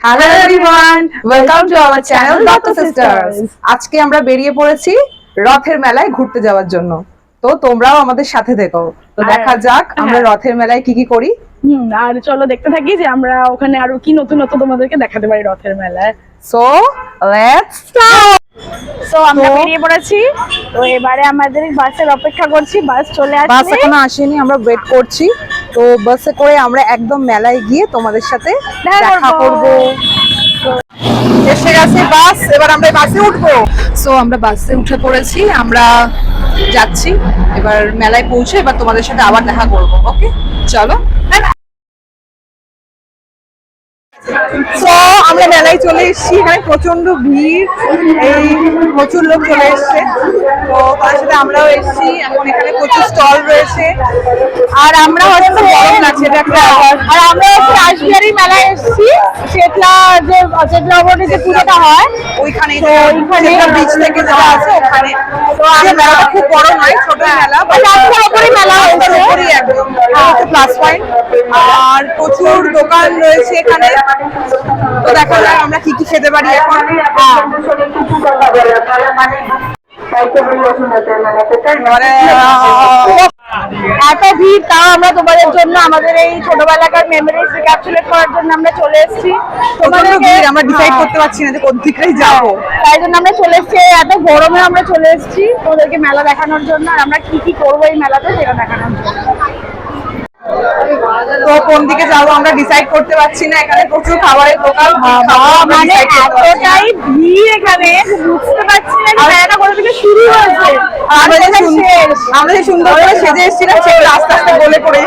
Hello everyone welcome to our channel Dutta sisters আজকে আমরা বেরিয়ে পড়েছি রথের মেলায় ঘুরতে যাওয়ার জন্য। তো তোমরাও আমাদের সাথে দেখো তো দেখা যাক আমরা হ্যাঁ। রথের মেলায় কি কি করি। আর চলো দেখতে থাকি যে আমরা ওখানে আরও কি নতুন নতুন তোমাদেরকে দেখাতে পারি রথের মেলায়। সো লেটস তো আমরা বেরিয়ে পড়েছি। তো এবারে আমাদের বাসের অপেক্ষা করছি বাস চলে বাস আসছে এখনও আসেনি আমরা ওয়েট করছি। তো বাসে করে আমরা একদম মেলায় গিয়ে তোমাদের সাথে দেখা করব। এসে গেছে বাস এবার আমরা বাসে উঠবো। সো আমরা বাসে উঠে পড়েছি আমরা যাচ্ছি এবার মেলায় পৌঁছে এবার তোমাদের সাথে আবার দেখা করব ওকে চলো। তো আমরা মেলায় চলে এসেছি। এখানে প্রচণ্ড ভিড়। এই প্রচুর লোক চলে এসছে। তো তার সাথে আমরাও এসেছি। এখন এখানে প্রচুর স্টল রয়েছে। আর আমরা হয়তো একটা আর আমরা হচ্ছে রাসবিহারী মেলায় এসেছি। শেতলা যে শেতলা অবনে যে পুজোটা হয় ওইখানে ওইখানে- বিচ থেকে যেটা আছে ওখানে। তো মেলাটা খুব বড় নয় ছোট মেলা রাস্তার ওপরেই মেলা ওপরেই একদম। প্লাস পয়েন্ট আর প্রচুর দোকান রয়েছে এখানে। তো দেখা যাক আমরা কি কি খেতে পারি এখন। হ্যাঁ। এত ভিড় তাও আমরা তোমাদের জন্য আমাদের এই ছোটবেলাকার মেমোরিজ ক্যাপচুলেট করার জন্য আমরা চলে এসেছি। প্রচণ্ড ভিড় আমরা ডিসাইড হ্যাঁ। করতে পারছি না যে কোন দিকটাই যাব। তাই জন্য আমরা চলে এসেছি। এত গরমে আমরা চলে এসেছি ওদেরকে মেলা দেখানোর জন্য আর আমরা কি কি করব এই মেলাতে সেটা দেখানোর জন্য। তো কোন দিকে যাব আমরা ডিসাইড করতে পারছি না এখানে প্রচুর খাবারের দোকান। মানে। এতটাই ভিড় এখানে বুঝতে পারছি না যে মেলাটা কোথা থেকে শুরু হয়েছে। আমরা যে সুন্দর সেজে এসেছিলাম, সেগুলো আস্তে আস্তে গলে পড়ে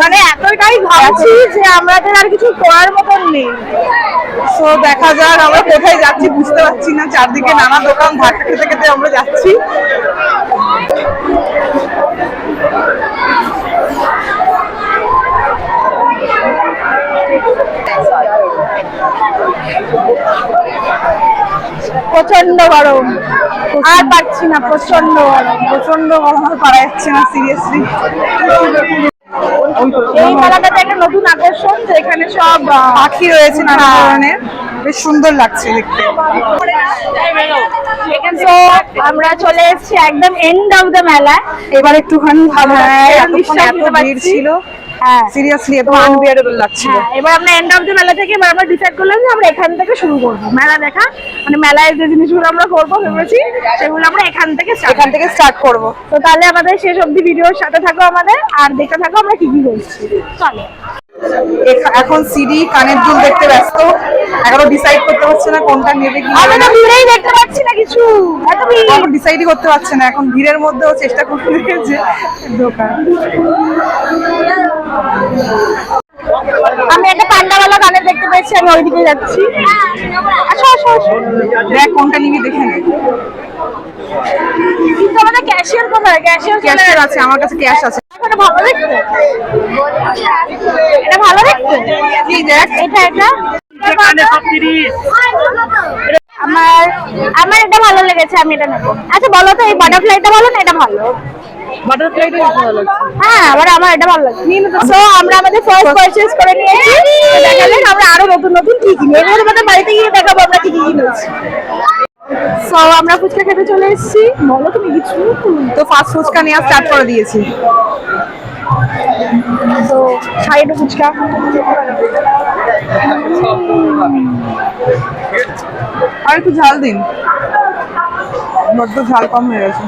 মানে এতটাই ভাবছি যে আমাদের আর কিছু করার মতন নেই। তো দেখা যাক আমরা কোথায় যাচ্ছি, বুঝতে পারছি না। চারদিকে নানা দোকান ধাক্কা খেতে খেতে আমরা যাচ্ছি। প্রচণ্ড গরম। আর পারছি না প্রচণ্ড গরম প্রচণ্ড গরম পারা যাচ্ছে না সিরিয়াসলি এই মেলাটাতে একটা নতুন আকর্ষণ যে এখানে সব পাখি রয়েছে নানা হ্যাঁ। ধরনের। বেশ সুন্দর লাগছে দেখতে। আমরা চলে এসেছি একদম এন্ড অফ দ্য মেলা এবার একটুখানি ভালো হ্যাঁ, এত ভিড় ছিল। সিরিয়াসলি এত তো- আনবিয়ারেবল লাগছিল। হ্যাঁ, এবার আমরা এন্ড অফ দ্য মেলা থেকে এবার আমরা ডিসাইড করলাম যে আমরা এখান থেকে শুরু করব। মেলা দেখা মানে মেলায় যে জিনিসগুলো আমরা করব ভেবেছি সেগুলো আমরা এখান থেকে এখান থেকে স্টার্ট করব। তো তাহলে আমাদের শেষ অব্দি ভিডিওর সাথে থাকো আমাদের আর দেখতে থাকো আমরা কি কি করছি। চলো। এখন সিডি কানের দুল দেখতে ব্যস্ত। এখনও ডিসাইড করতে পারছে না কোনটা নেবে কি আমি তো ভিড়েই দেখতে পাচ্ছি না কিছু এত ভিড়। এখন ডিসাইডই করতে পারছে না এখন ভিড়ের মধ্যেও চেষ্টা করতে যে দোকান। আমি একটা পান্ডাওয়ালা কানের দেখতে পেয়েছি আমি ওইদিকে যাচ্ছি। আসো আসো আসো। দেখ কোনটা নিবি দেখে নে। কিন্তু আমাদের ক্যাশিয়ার কোথায়? ক্যাশিয়ার ক্যাশের আছে আমার কাছে ক্যাশ আছে। এটা ভালো দেখতে। এটা ভালো দেখতে? দেখ? এটা এটা আমার আমার এটা ভালো লেগেছে আমি এটা নেব। আচ্ছা বলো তো এই বাটারফ্লাইটা ভালো না এটা ভালো? বাটারফ্লাইটা বেশি ভালো লাগছে। হ্যাঁ আবার আমার এটা ভালো লাগছে। সো আমরা আমাদের ফার্স্ট পারচেজ করে নিয়েছি। আমরা আরও নতুন নতুন কি কিনি। তোমাদের বাড়িতে গিয়ে দেখাবো আমরা কি কি কিনেছি। সো আমরা ফুচকা খেতে চলে এসেছি। বলো তুমি কিছু? তো ফাস্ট ফুচকা নেওয়া স্টার্ট করে দিয়েছি। তো সাইডে ফুচকা। আর একটু ঝাল দিন। বড্ড ঝাল কম হয়ে গেছে।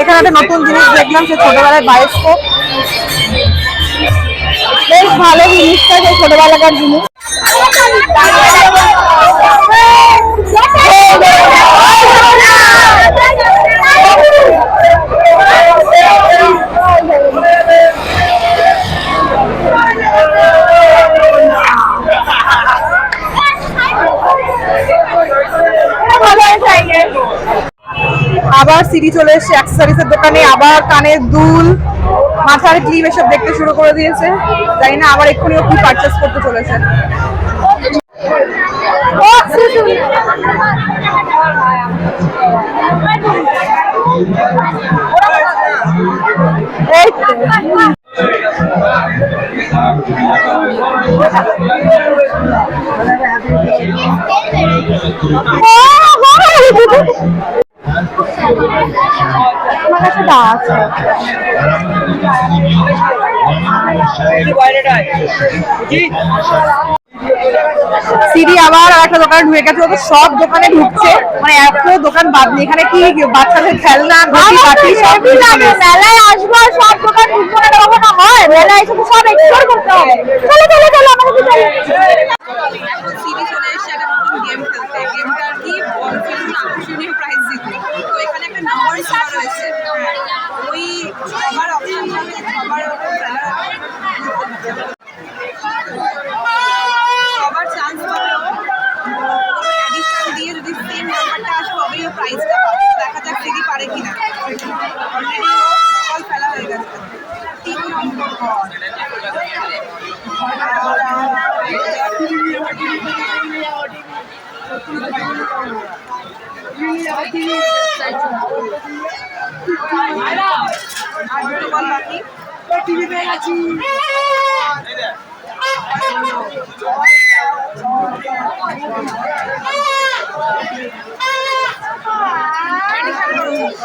এখানে একটা নতুন জিনিস দেখলাম সে ছোটবেলায় বায়োস্কোপ। বেশ ভালো জিনিসটা যে ছোটবেলাকার জিনিস। সিডি অ্যাক্সেসরিজের দোকানে আবার কানের দুল মাথার ক্লিপ এসব দেখতে শুরু করে দিয়েছে জানি না আবার এক্ষুনি ও কি পারচেস করতে চলেছে। আমার কাছে দা আছে। সিঁড়ি আবার একটা দোকানে ঢুকে গেছে ও তো সব দোকানে ঢুকছে। মানে এত দোকান বাদ নেই এখানে কি বাচ্চাদের খেলনা ঘটি বাটি সব। মেলায় আসব আর সব দোকান ঢুকবো না কখনো হয় মেলায় এসে তো সব এক্সপ্লোর করতে হবে। চলো চলো চলো আমাকে সিঁড়ি চলে এসেছে একটা নতুন গেম খেলতে গেমটার কি বল ফেলুন আকর্ষণীয় প্রাইজ দিতে তো এখানে একটা নাম্বার দেওয়া রয়েছে ওই সবার অপশন থাকে সবার সবার চান্স পাবে অ্যাডিশন দিয়ে যদি সেম নাম্বারটা আসে তবেই ও প্রাইজটা পাবে দেখা যাক সিঁড়ি পারে কিনা অলরেডি বল ফেলা হয়ে গেছে তিন নম্বর বল আর দুটো বল বাকি টিভি পেয়ে গেছি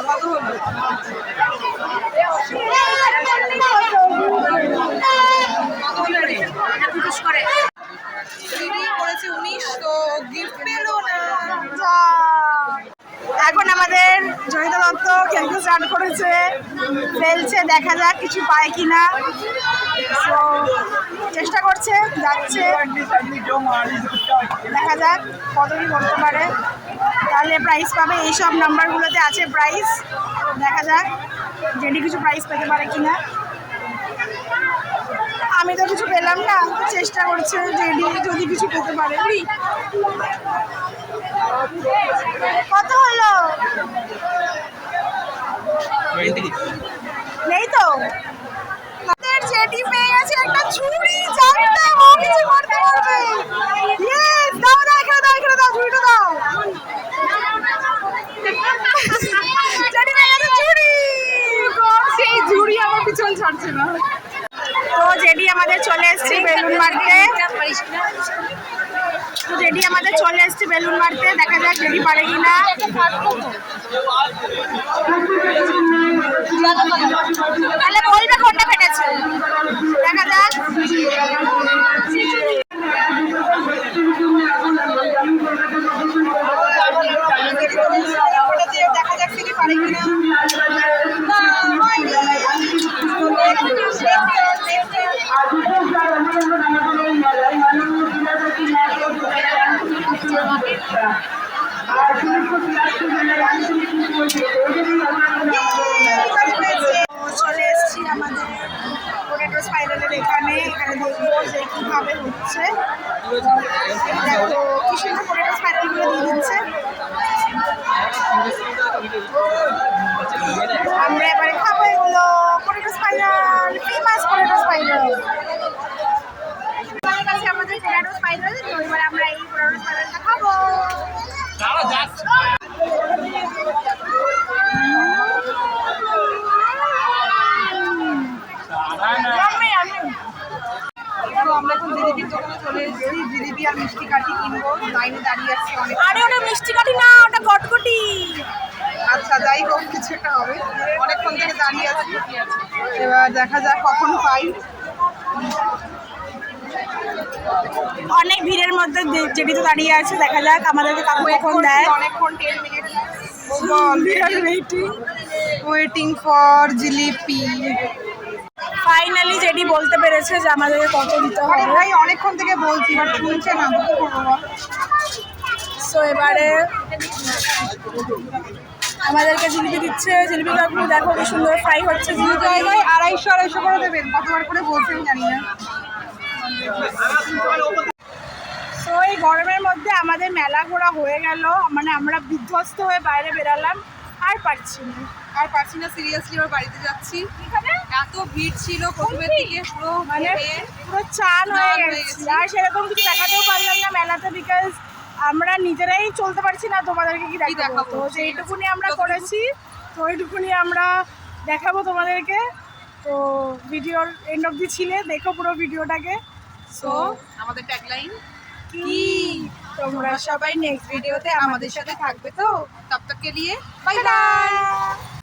কত হলো কত হলো রে সিঁড়ি না। এখন আমাদের জয়িতা দত্ত খেলতে স্টার্ট করেছে। ফেলছে, দেখা যাক কিছু পায় কিনা। তো চেষ্টা করছে, যাচ্ছে। দেখা যাক কত কি করতে পারে। তাহলে প্রাইস পাবে, এইসব নাম্বারগুলোতে আছে প্রাইস দেখা যাক যেটি কিছু প্রাইস পেতে পারে কিনা। আমি তো কিছু পেলাম না। চেষ্টা করছে রেডি যদি কিছু পেতে পারে। কত হলো? নেই তো? আমাদের জেডি পেয়ে গেছে একটা ছুরি জানতে ও কিছু করতে পারবে ইয়েস দাও দাও এখানে দাও এখানে দাও ছুরিটা দাও জেডি পেয়ে গেছে ছুরি সেই ঝুড়ি আমার পিছন ছাড়ছে না তো জেডি আমাদের চলে এসেছে বেলুন মারতে তো জেডি আমাদের চলে এসেছে বেলুন মারতে দেখা যাক জেডি পারে কিনা তাহলে বলবে কোনটা ফেটেছে দেখা যাক। দেখা যাক সিঁড়ি পারে কিনা। চলে এসেছি আমাদের পোটেটো স্পাইরালের এখানে এখানে দেখব যে কীভাবে হচ্ছে। দেখো কি সুন্দর পোটেটো স্পাইরালগুলো দিয়ে দিচ্ছে আমরা এবারে খাব এগুলো potato spiral famous potato spiral আমাদের কাছে আমাদের পোটেটো স্পাইরাল তো এবার আমরা এই পোটেটো স্পাইরালটা খাব Yummy, yummy. তো আমরা এখন জিলিপির দোকানে চলে এসেছি জিলিপি আর মিষ্টি কাঠি কিনবো লাইনে দাঁড়িয়ে আছি অনেক। আরে ওটা মিষ্টি কাঠি না ওটা কটকটি। আচ্ছা যাই হোক কিছু একটা হবে। অনেকক্ষণ থেকে দাঁড়িয়ে আছি। এবার দেখা যাক কখন পাই। অনেক ভিড়ের মধ্যে যেটি তো দাঁড়িয়ে আছে দেখা যাক আমাদেরকে কাকু কখন দেয়। অনেকক্ষণ ten minute waiting for jalebi. Finally যেটি বলতে পেরেছে যে আমাদেরকে কত দিতে হবে। ভাই অনেকক্ষণ থেকে বলছি বাট শুনছে না তো? সো এবারে আমাদেরকে জিলিপি দিচ্ছে। জিলিপি কাকু দেখো কি সুন্দর ফ্রাই হচ্ছে জিলিপি। জায়গায় আড়াইশো আড়াইশো করে দেবেন। কতবার করে বলছেন জানি না। সো এই গরমের মধ্যে আমাদের মেলা ঘোরা হয়ে গেল। মানে আমরা বিধ্বস্ত হয়ে বাইরে বেরালাম। আর পারছি না। আর পারছি না সিরিয়াসলি ওর বাড়িতে যাচ্ছি। এত ভিড় ছিল প্রথমের দিকে পুরো মানে পুরো চান হয়ে গেছে। আর সেরকম কিছু দেখাতেও পারলাম না মেলাতে বিকজ আমরা নিজেরাই চলতে পারছি না তোমাদেরকে কি দেখাবো? তো যেইটুকুনি আমরা করেছি তো ওইটুকুনি আমরা দেখাবো তোমাদেরকে। তো ভিডিওর এন্ড অব্দি ছিলে দেখো পুরো ভিডিওটাকে সো আমাদের ট্যাগলাইন কি? তোমরা সবাই নেক্সট ভিডিওতে আমাদের সাথে থাকবে তো তব তক কে লিয়ে বাই বাই